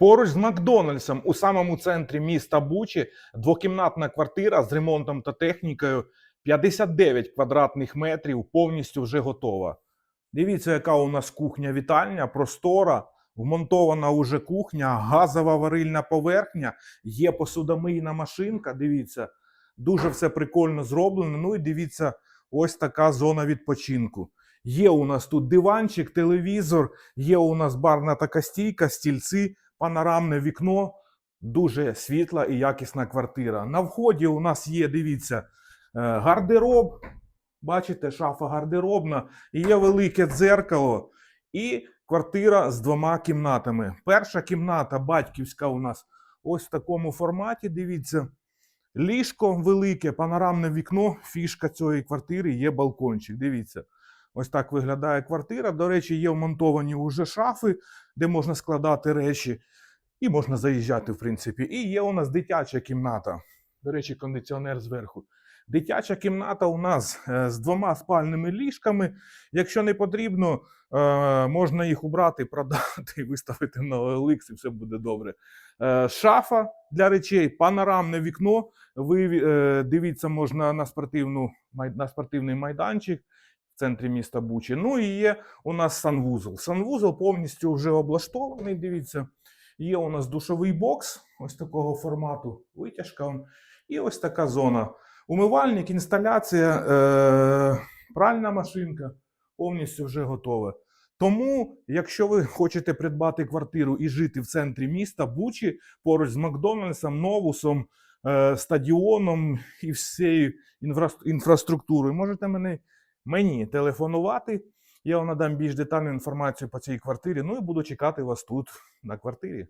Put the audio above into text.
Поруч з Макдональдсом у самому центрі міста Бучі двокімнатна квартира з ремонтом та технікою 59 квадратних метрів, повністю вже готова. Дивіться, яка у нас кухня-вітальня, простора, вмонтована уже кухня, газова варильна поверхня, є посудомийна машинка. Дивіться, дуже все прикольно зроблено. Ну і дивіться, ось така зона відпочинку. Є у нас тут диванчик, телевізор, є у нас барна така стійка, стільці, панорамне вікно. Дуже світла і якісна квартира. На вході у нас є, дивіться, е, гардероб. Бачите, шафа гардеробна, є велике дзеркало, і квартира з двома кімнатами. Перша кімната батьківська у нас ось в такому форматі. Дивіться, ліжко велике, панорамне вікно. Фішка цієї квартири є балкончик. Дивіться, ось так виглядає квартира. До речі, є вмонтовані вже шафи, де можна складати речі, і можна заїжджати, в принципі. І є у нас дитяча кімната. До речі, кондиціонер зверху. Дитяча кімната у нас е, з двома спальними ліжками. Якщо не потрібно, е, можна їх убрати, продати виставити на OLX, і все буде добре. Е, Шафа для речей, панорамне вікно. Ви дивіться, можна на, спортивну, на спортивний майданчик центрі міста Бучі. Ну і є у нас санвузол. Санвузол повністю вже облаштований. Дивіться, є у нас душовий бокс ось такого формату, витяжка. І ось така зона. Умивальник, інсталяція, е, пральна машинка повністю вже готове. Тому, якщо ви хочете придбати квартиру і жити в центрі міста Бучі поруч з Макдональдсом, Новусом, е, стадіоном і всією інфра- інфраструктурою, можете мене, мені телефонувати. Я вам надам більш детальну інформацію по цій квартирі. Ну і буду чекати вас тут на квартирі.